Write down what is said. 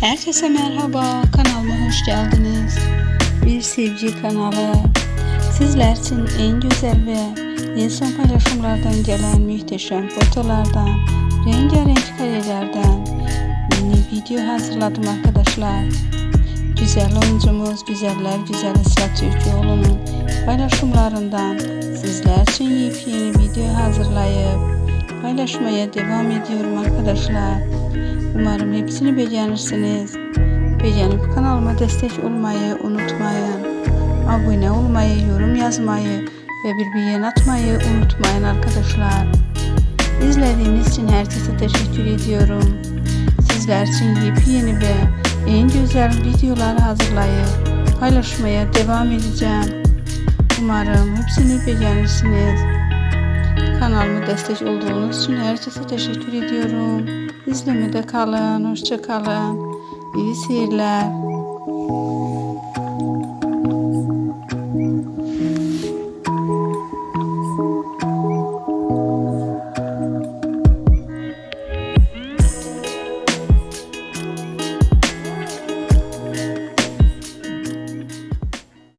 Herkese merhaba, kanalıma hoş geldiniz. Bir sevgi kanalı. Sizler için en güzel ve en son paylaşımlardan gelen muhteşem fotolardan, rengarenk karelerden yeni video hazırladım arkadaşlar. Güzel oyuncumuz, güzeller güzel Esra Türkoğlu'nun paylaşımlarından sizler için yepyeni video hazırlayıp paylaşmaya devam ediyorum arkadaşlar. Umarım hepsini beğenirsiniz. Beğenip kanalıma destek olmayı unutmayın. Abone olmayı, yorum yazmayı ve bir beğen atmayı unutmayın arkadaşlar. İzlediğiniz için herkese teşekkür ediyorum. Sizler için yepyeni ve en güzel videolar hazırlayıp paylaşmaya devam edeceğim. Umarım hepsini beğenirsiniz. Kanalıma destek olduğunuz için herkese teşekkür ediyorum. İzlemede kalın, hoşça kalın. İyi seyirler.